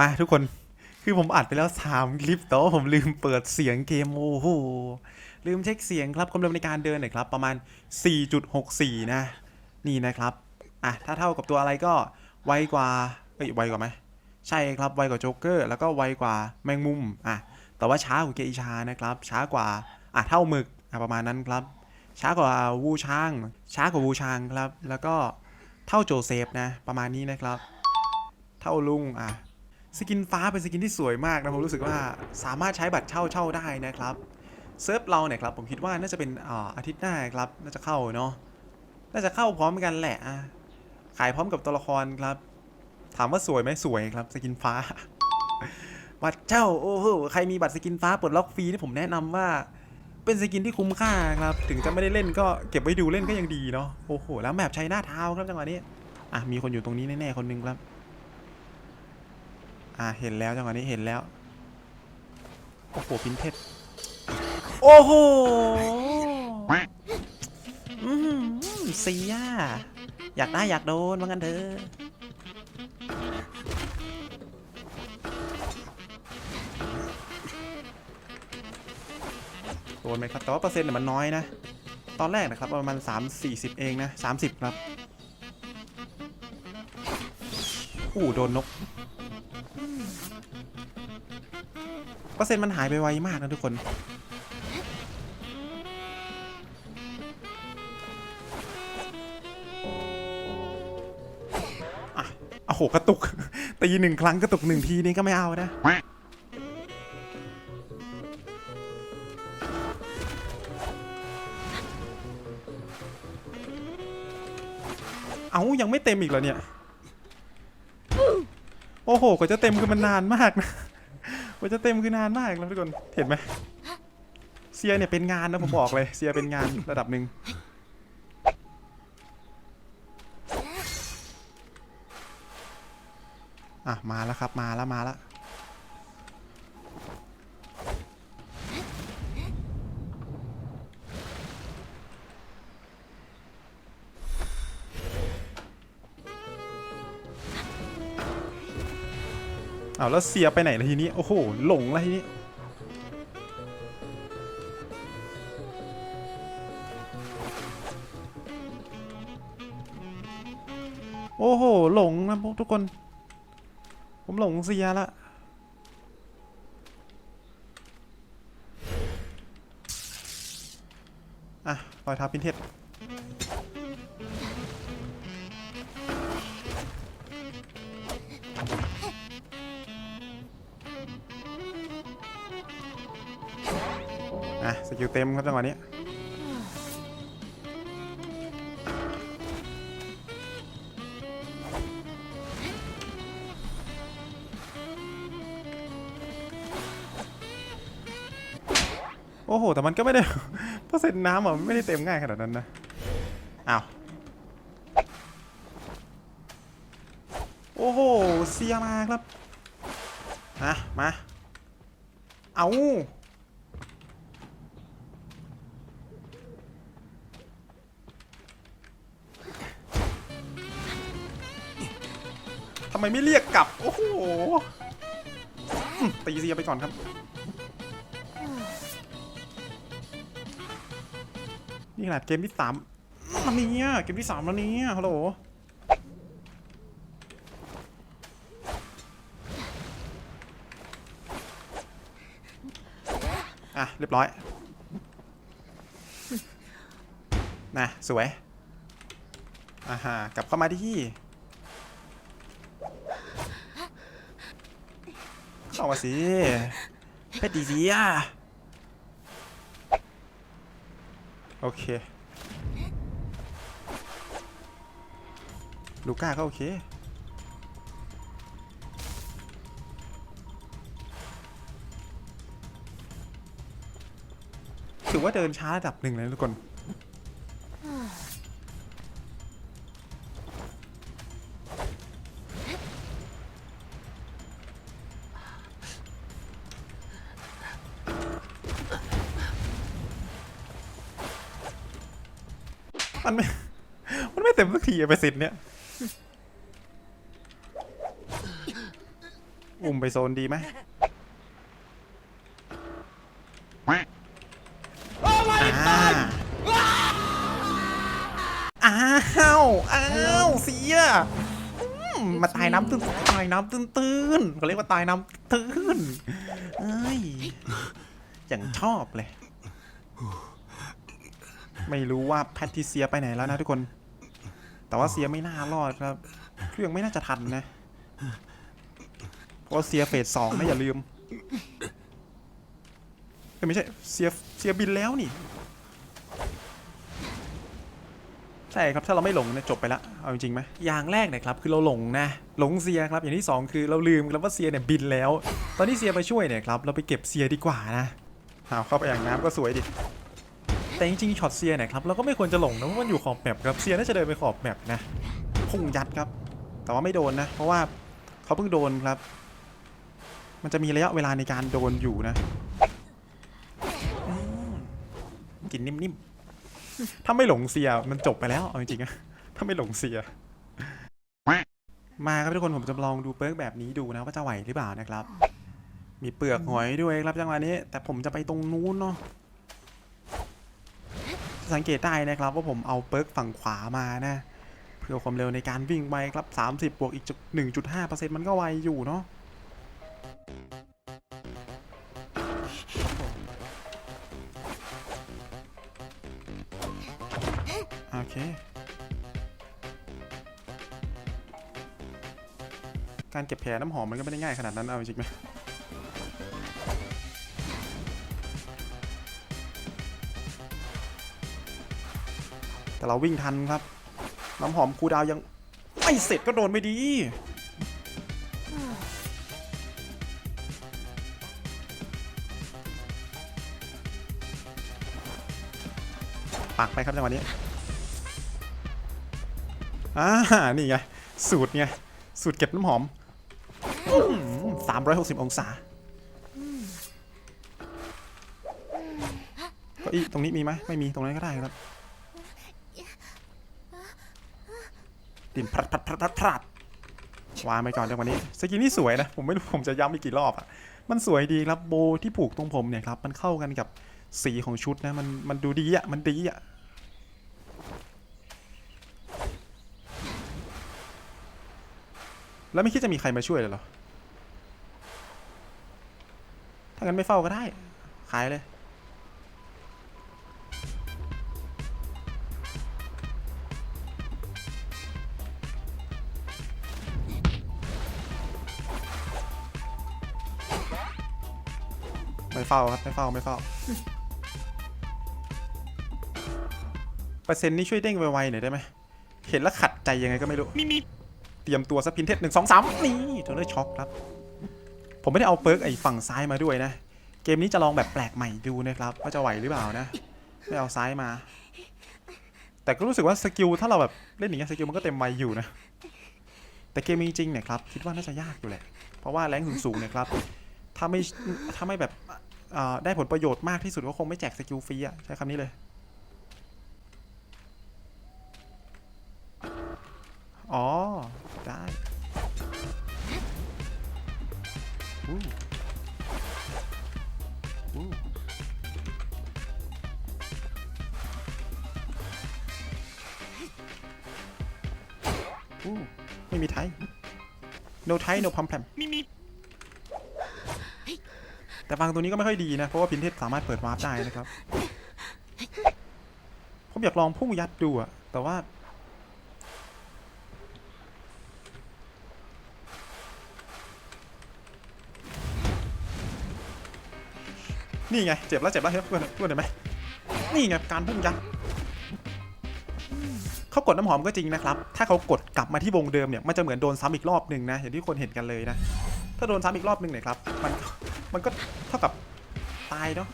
มาทุกคนคือผมอัดไปแล้วสามคลิปแต่ว่าผมลืมเปิดเสียงเกม โอ้โห ลืมเช็คเสียงครับความเร็วในการเดินหน่อยครับ ประมาณ 4.64 นะ นี่นะครับ อะ ถ้าเท่ากับตัวอะไรก็ไวกว่า เอ้ยไวกว่าไหม ใช่ครับ ไวกว่าโจ๊กเกอร์ แล้วก็ไวกว่าแมงมุม อะ แต่ว่าช้ากว่าเกอิชานะครับ ช้ากว่า อะ เท่าหมึก อะ ประมาณนั้นครับ ช้ากว่าวูชาง ช้ากว่าวูชางครับ แล้วก็เท่าโจเซฟนะ ประมาณนี้นะครับ เท่าลุง อะ สกินฟ้าเป็นสกินที่สวยมากนะผมรู้สึกว่าสามารถใช้บัตรเช่าเช่าได้นะครับเซิร์ฟเราเนี่ยครับผมคิดว่าน่าจะเป็นอาอาทิตย์หน้าครับน่าจะเข้าเนาะน่าจะเข้าพร้อมกันแหละอะขายพร้อมกับตัวละครครับ ถามว่าสวยไหมสวยครับสกินฟ้า บัตรเช่าโอ้โหใครมีบัตรสกินฟ้าปลดล็อกฟรีที่ผมแนะนำว่า เป็นสกินที่คุ้มค่าครับ ถึงจะไม่ได้เล่นก็เก็บไว้ดูเล่นก็ยังดีเนาะโอ้โหแล้วแมปใช้หน้าเท้าครับจังหวะนี้อะมีคนอยู่ตรงนี้แน่ๆคนหนึงครับ อ่าเห็นแล้วจังหวะนี้เห็นแล้ว โอ้โหพินเทสโอ้โหอือหือเสียอยากได้อยากโดนว่างั้นเถอะโดนไหมครับ แต่ว่าเปอร์เซ็นต์เนี่ยมันน้อยนะ ตอนแรกนะครับประมาณ3 40 เองนะ30 ครับ อู้โดนนก เปอร์เซ็นต์มันหายไปไวมากนะทุกคนอะโอ้โหกระตุก ตีหนึ่งครั้งกระตุกหนึ่งทีนี่ก็ไม่เอานะเอายังไม่เต็มอีกเหรอเนี่ย โอ้โหกว่าจะเต็มคือมันนานมากนะ กว่าจะเต็มคือนานมากแล้วทุกคนเห็นไหมเซียเนี่ยเป็นงานนะผมบอกเลยเซียเป็นงานระดับหนึ่งอะมาแล้วครับมาแล้วมาแล้ว อ้าวแล้วเสียไปไหนละทีนี้โอ้โหหลงละทีนี้โอ้โหหลงนะพวกทุกคน ผมหลงเสียละอะรอยเท้าพินเทส อะสกิลเต็มครับจังหวะนี้โอ้โห แต่มันก็ไม่ได้เปอร์เซ็นต์น้ำอะไม่ได้เต็มง่ายขนาดนั้นนะ อ้าว โอ้โห เสียมาครับมามา เอาำไมไม่เรียกกลับ โอ้โหตีเสียไปก่อนครับ นี่ขนาดเกมที่สามมันนี้เกมที่สามแล้วนี่ฮัลโหลอะ เรียบร้อย นะ สวย อ่าฮะกลับเข้ามาที่ เข้ามาสิเพชรดีเสียโอเค ลูก้าก็โอเค ถือว่าเดินช้าระดับหนึ่งเลยนะทุกคน ไม่ มันไม่เต็มสักทีไปสิทธิ์เนี่ย อุ้มไปโซนดีไหมอ่าอ้าว อ้าว เสียอืมมาตายน้ำตื้นตายน้ำตื้นตื้นเขาเรียกว่าตายน้ำตื้นเอ้ย อย่างชอบเลย ไม่รู้ว่าแพทริเซียไปไหนแล้วนะทุกคน แต่ว่าเซียไม่น่ารอดครับ เครื่องไม่น่าจะทันนะ เพราะเซียเฟสสองนะอย่าลืมเอ้ยไม่ใช่เซียเซียบินแล้วนี่ ใช่ครับถ้าเราไม่หลงเนี่ยจบไปละเอาจริงไหมอย่างแรกนะครับคือเราหลงนะหลงเซียครับอย่างที่สองคือเราลืมครับว่าเซียเนี่ยบินแล้ว ตอนที่เซียไปช่วยเนี่ยครับเราไปเก็บเซียดีกว่านะเอาเข้าไปอย่างน้ำก็สวยดิ แต่จริงๆช็อตเซียเนี่ยครับเราก็ไม่ควรจะหลงนะเพราะมันอยู่ขอบแมปครับเซียน่าจะเดินไปขอบแมปนะพุ่งยัดครับ แต่ว่าไม่โดนนะ เพราะว่าเขาเพิ่งโดนครับ มันจะมีระยะเวลาในการโดนอยู่นะกินนิ่มๆถ้าไม่หลงเสียมันจบไปแล้วเอาจริงๆอะถ้าไม่หลงเสีย มาครับทุกคนผมจะลองดูเปิร์กแบบนี้ดูนะว่าจะไหวหรือเปล่านะครับ มีเปลือกหอยด้วยครับจังหวะนี้ แต่ผมจะไปตรงนู้นเนาะ สังเกตได้นะครับว่าผมเอาเปิร์กฝั่งขวามานะ เพื่อความเร็วในการวิ่งไปครับ 30 บวกอีก 1.5%มันก็ไวอยู่เนาะโอเค การเก็บแผลน้ำหอมมันก็ไม่ได้ง่ายขนาดนั้นเอาจริงไหม แต่เราวิ่งทันครับ น้ำหอมครูดาวยังไม่เสร็จก็โดนไม่ดีปักไปครับจังหวะนี้ อ่า นี่ไง สูตรไง สูตรเก็บน้ำหอมสามร้อยหกสิบองศาเก็อีตรงนี้มีไหมไม่มีตรงนั้นก็ได้ครับ ดินพรัดพรัดพรัดพรัดพรัดวางไปก่อนจังหวะนี้สกินนี่สวยนะ ผมไม่รู้ผมจะย้ำอีกกี่รอบอะ มันสวยดีครับโบที่ผูกตรงผมเนี่ยครับมันเข้ากันกับสีของชุดนะมันมันดูดีอะมันดีอะแล้วไม่คิดจะมีใครมาช่วยเลยเหรอ ถ้างั้นไม่เฝ้าก็ได้ ขายเลย ไม่เฝ้าครับไม่เฝ้าไม่เฝ้าเปอร์เซ็นต์นี่ช่วยเด้งไวๆหน่อยได้ไหมเห็นแล้วขัดใจยังไงก็ไม่รู้เตรียมตัวสักพินเทสหนึ่งสองสามนี่เทอร์เลอร์ช็อคครับ ผมไม่ได้เอาเปิร์กไอ้ฝั่งซ้ายมาด้วยนะ เกมนี้จะลองแบบแปลกใหม่ดูนะครับว่าจะไหวหรือเปล่านะ ไม่เอาซ้ายมา แต่ก็รู้สึกว่าสกิลถ้าเราแบบเล่นอย่างเงี้ยสกิลมันก็เต็มไวอยู่นะ แต่เกมจริงๆเนี่ยครับคิดว่าน่าจะยากอยู่แหละ เพราะว่าแรงสูงๆเนี่ยครับถ้าไม่ถ้าไม่แบบเอ่อ ได้ผลประโยชน์มากที่สุดก็คงไม่แจกสกิลฟรีอะใช้คำนี้เลย อ๋อ ได้อู้อู้อู้ไม่มีไทย no ไทย no พัมแพม แต่ฟังตัวนี้ก็ไม่ค่อยดีนะ เพราะว่าพินเทสสามารถเปิดวาร์ปได้นะครับ ผมอยากลองพุ่งยัดดูอะแต่ว่า นี่ไง เจ็บแล้วเจ็บแล้วเฮ้ยเพื่อนเพื่อนเห็นไหมนี่ไงการพุ่งยัดเขากดน้ำหอมก็จริงนะครับ ถ้าเขากดกลับมาที่วงเดิมเนี่ย มันจะเหมือนโดนซ้ำอีกรอบหนึ่งนะ อย่างที่คนเห็นกันเลยนะ ถ้าโดนซ้ำอีกรอบหนึ่งเนี่ยครับ มัน มันก็ เท่ากับตายเนาะ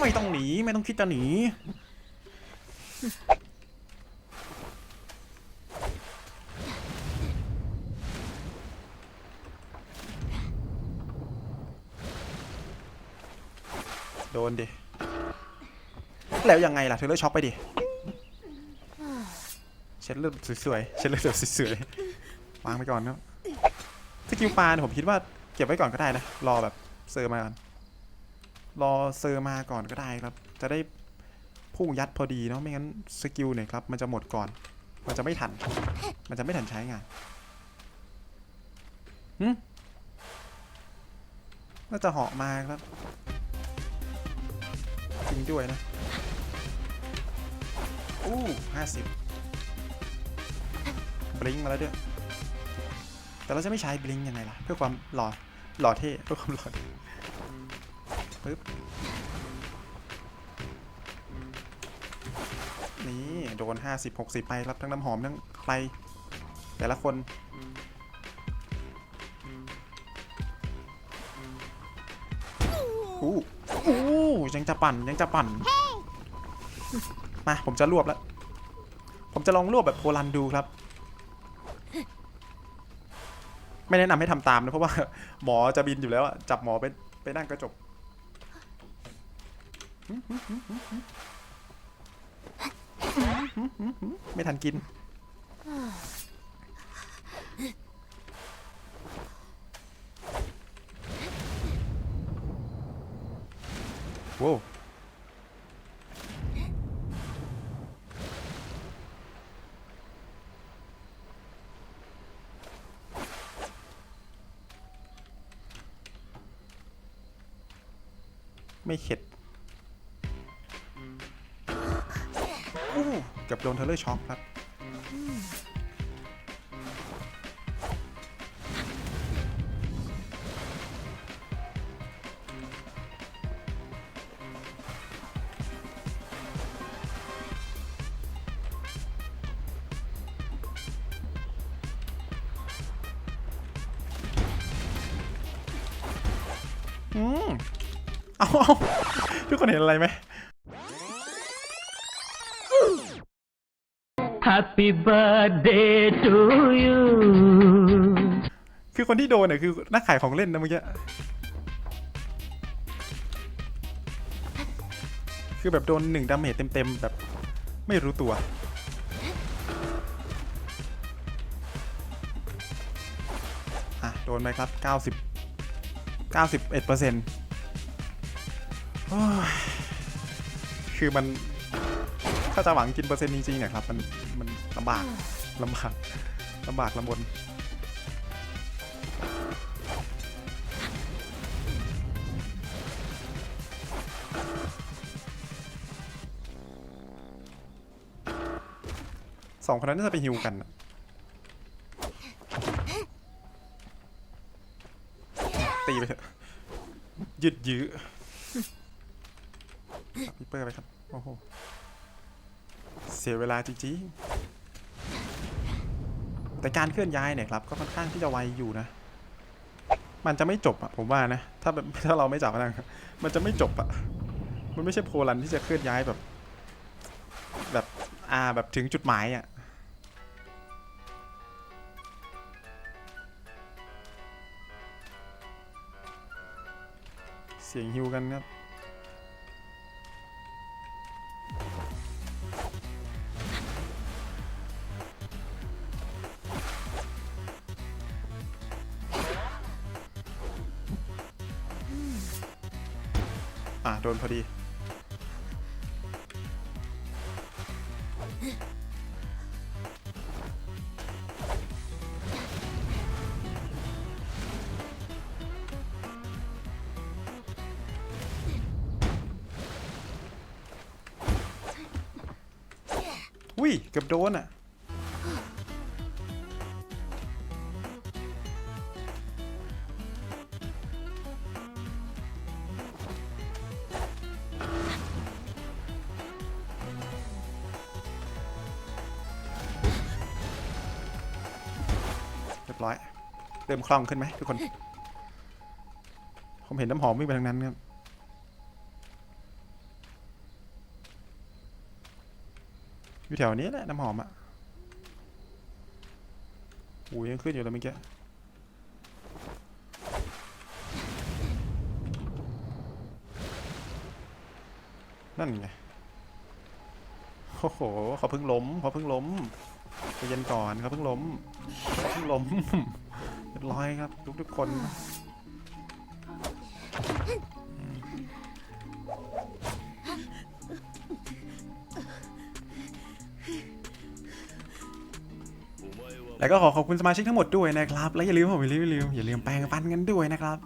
ไม่ต้องหนี ไม่ต้องคิดจะหนีโดนดิ แล้วยังไงล่ะเธอเลือกช็อกไปดิเช็ดเลือดสวยๆเช็ดเลือดแบบสวยๆวางไปก่อนครับสกิลปลาเนี่ยผมคิดว่าเก็บไว้ก่อนก็ได้นะ รอแบบเซอร์มาก่อน รอเซอร์มาก่อนก็ได้ครับ จะได้พุ่งยัดพอดีเนาะไม่งั้นสกิลเนี่ยครับมันจะหมดก่อน มันจะไม่ทัน มันจะไม่ทันใช้งานหึน่าจะเหาะมาครับจริงด้วยนะ อู้ห้าสิบ บลิงก์มาแล้วด้วย แต่เราจะไม่ใช้บลิงก์ยังไงล่ะ เพื่อความหล่อหล่อเท่เพื่อความหล่อปึ๊บนี่โดน 50 60 ไปรับทั้งน้ำหอมทั้งใครแต่ละคนอู้อู้ยังจะปั่นยังจะปั่น มา ผมจะรวบแล้ว ผมจะลองรวบแบบโพลันดูครับ ไม่แนะนำให้ทำตามนะ เพราะว่า หมอจะบินอยู่แล้วอะจับหมอไปไปนั่งกระจกไม่ทันกิน โว้ว เกับโดนเทเลอร์ช็อคครับอืมเอาเอาทุกคนเห็นอะไรไหม Happy birthday to you คือคนที่โดนเนี่ยคือนักขายของเล่นนะเมื่อกี้ คือแบบโดนหนึ่งดาเมจเต็มๆ แบบไม่รู้ตัว อะ โดนไหมครับ 90 91เปอร์เซ็นต์คือมัน ถ้าจะหวังกินเปอร์เซ็นต์จริงๆเนี่ยครับ มันมันลำบากลำบากลำบากลำบนสองคนนั้นน่าจะไปฮิวกันน่ะตีไปเถอะยืดยื้อตัดพิปเปอร์ไปครับ โอ้โห เสียเวลาจริงๆ แต่การเคลื่อนย้ายเนี่ยครับก็ค่อนข้างที่จะไวอยู่นะ มันจะไม่จบอะผมว่านะ ถ้าถ้าเราไม่จับมันนะมันจะไม่จบอะมันไม่ใช่โพลันที่จะเคลื่อนย้ายแบบ แบบอ่าแบบถึงจุดหมายอะเสียงฮิวกันครับ อ่าโดนพอดี อุ้ยเกือบโดนอะ มคล่องขึ้นไหมทุกคน ผมเห็นน้ำหอมวิ่งไปทางนั้นครับ อยู่แถวนี้แหละน้ำหอมอะโอ้ยยังขึ้นอยู่เลยเมื่อกี้นั่นไง โอ้โห เขาเพิ่งล้มเขาเพิ่งล้มใจเย็นก่อนเขาเพิ่งล้มเขาเพิ่งล้ม เรียบร้อยครับ ทุกทุกคนแล้วก็ขอขอบคุณสมาชิกทั้งหมดด้วยนะครับ และอย่าลืมผมอย่าลืมอย่าลืมอย่าลืมแปลงฟันกันด้วยนะครับ